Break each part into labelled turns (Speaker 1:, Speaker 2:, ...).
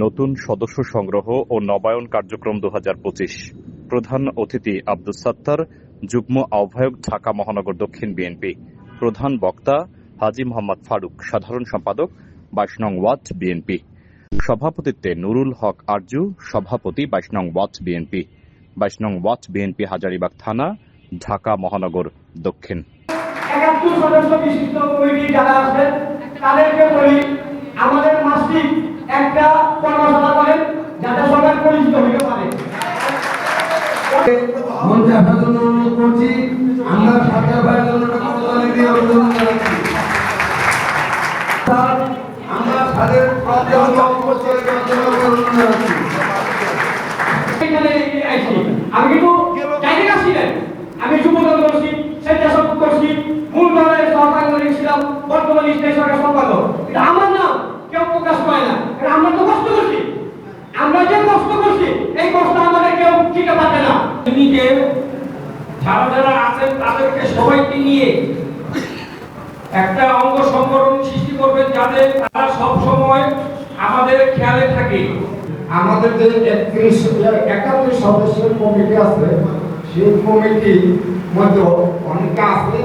Speaker 1: নতুন সদস্য সংগ্রহ ও নবায়ন কার্যক্রম দু হাজার পঁচিশ। প্রধান অতিথি আব্দুস সাত্তার, যুগ্ম আহ্বায়ক ঢাকা মহানগর দক্ষিণ বিএনপি। প্রধান বক্তা হাজি মোহাম্মদ ফারুক, সাধারণ সম্পাদক বাইশ নং বিএনপি। সভাপতিত্বে নুরুল হক আরজু, সভাপতি বাইশ নং বিএনপি। বাইশ নং বিএনপি হাজারিবাগ থানা, ঢাকা মহানগর দক্ষিণ।
Speaker 2: একাত্তর সদস্য বিশিষ্ট কমিটি যারা আছেন, তাদেরকে বলি আমাদের মাসিক একটা কর্মশালা করেন যাতে সবাই পরিচিত হতে পারে
Speaker 3: মঞ্চে আসার জন্য অনুরোধ করছি আমরা সরকার ভাইয়ের জন্য একটা করতালি দিয়ে অভিনন্দন জানাচ্ছি স্যার, আমরা তাদের প্রজ্ঞাপন উপস্থিত করার জন্য অভিনন্দন জানাচ্ছি
Speaker 2: এখানে আইছি আমি কিন্তু চাইনি না ছিলেন আমি যুবদল করছি, স্বেচ্ছাসেবক করছি, মূল দলের সহকারী ছিলাম, বর্তমান স্টেট সরকার সম্পাদক। এটা আমার নাম, কেউ প্রকাশ করে না। এটা আমরা তো কষ্ট করছি। আমরা যে কষ্ট করছি, এই কষ্ট আমাদের কেউ ঠিকা পাবে না।
Speaker 4: নিজে যারা যারা আছেন, তাদেরকে সবাইকে নিয়ে একটা অঙ্গ সংগঠন সৃষ্টি করবেন যাতে তারা সব সময় আমাদের খেয়ালে থাকে।
Speaker 3: আমাদের যে একত্রিশ একাত্তর সদস্যের কমিটি আছে, সেই কমিটির মধ্যে অনেকে আছে,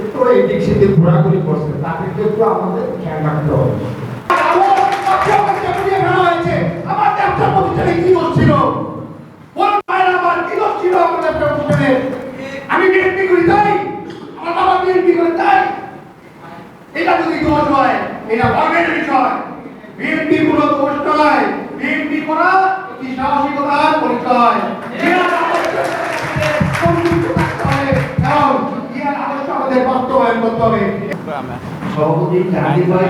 Speaker 3: একটু এদিক সেদিক ঘোরাঘুরি করছে, তাদেরকে একটু আমাদের খেয়াল রাখতে হবে।
Speaker 5: আমি বিএনপি করি তাই, আমার বাবা বিএনপি করে তাই। এটা যদি দোষ হয়, এটা গর্বের বিষয়। বিএনপি কোনো নয়। বিএনপি করা একটি সাহসিকতার পরিচয়।
Speaker 6: সভাপতি জাহাঙ্গীর ভাই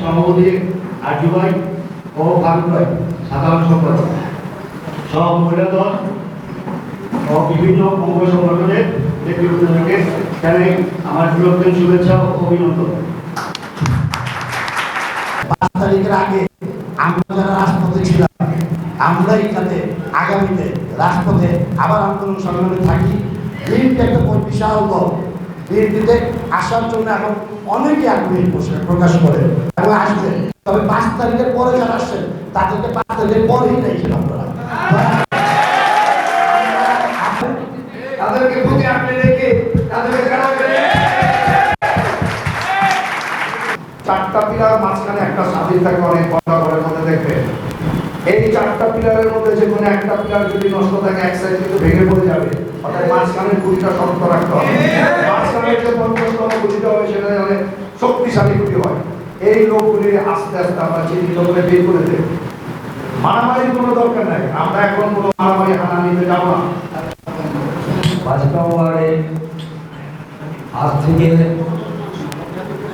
Speaker 6: সভাপতি ভাই ও ফারুক ভাই সাধারণ সম্পাদক। সব মহিলা দল ও বিভিন্ন অঙ্গ সংগঠনের নেতৃবৃন্দকে জানাই আমার বিরোধের শুভেচ্ছা ও অভিনন্দন।
Speaker 5: পাঁচ তারিখের আগে আমরা যারা রাজপথে ছিলাম, আমরাই যাতে আগামীতে রাজপথে আবার আন্দোলন সংগ্রামে থাকি। বিএনপি একটা বিশাল দল। বিএনপিতে আসার জন্য এখন অনেকে আগ্রহী প্রকাশ করে এবং আসবে। তবে পাঁচ তারিখের পরে যারা আসছেন, তাদেরকে পাঁচ তারিখের পরেই দেখছেন আপনারা।
Speaker 3: চারটা পিলার মাঝখানে একটা স্বাধীন থাকে, অনেক ঘরের মধ্যে দেখবে। এই চারটা পিলারের মধ্যে যে কোনো একটা পিলার যদি নষ্ট থাকে, এক সাইড কিন্তু ভেঙে পড়ে যাবে। অর্থাৎ মাঝখানে গুলিটা শক্ত রাখতে হবে। মাঝখানে যে পঞ্চাশতম গুলিটা হবে সেটা অনেক শক্তিশালী গুলি হয়। এই লোকগুলি আস্তে আস্তে আমরা চিহ্নিত করে বের করে দেব। মারামারির কোনো দরকার নাই। আমরা এখন কোনো মারামারি হানাহানিতে যাব না।
Speaker 6: বাজপা ওয়ার্ডে আজ থেকে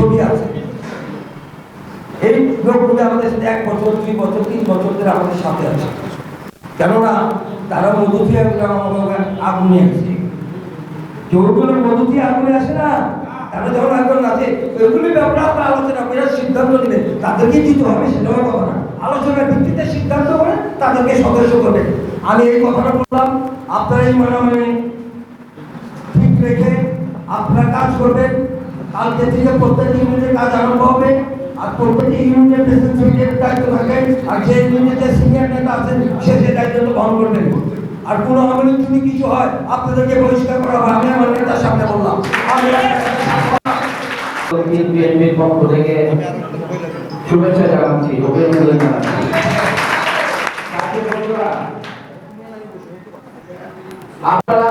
Speaker 6: ছবি আছে। এই লোকগুলো আমাদের সাথে এক বছর, দুই বছর, তিন বছর ধরে আমাদের সাথে আছে। কেননা তারা মধুতি আগুনে যেগুলো মধুতি আগুনে আসে না। তারা যখন একজন আছে ওইগুলি ব্যাপারে আপনারা আলোচনা করে সিদ্ধান্ত দিলে তাদেরকে দিতে হবে, সেটাও কথা না। আলোচনার ভিত্তিতে সিদ্ধান্ত করে তাদেরকে সদস্য করবে আমি এই কথাটা বললাম আপনারা এই মনে ঠিক রেখে আপনারা কাজ করবেন। কালকে থেকে প্রত্যেক ইউনিটের কাজ আরম্ভ হবে। আর প্রত্যেক ইউনিটের প্রেসিডেন্টের দায়িত্ব থাকে। আর যে ইউনিটের সিনিয়র নেতা আছেন সে সে দায়িত্ব বহন করবেন। আর কোনো আমলে যদি কিছু হয় আপনাদেরকে বহিষ্কার করা হবে। আমি আমার নেতার সামনে বললাম।
Speaker 7: বিএনপির পক্ষ থেকে শুভেচ্ছা জানাচ্ছি। অভিনন্দন জানাচ্ছি। আপনারা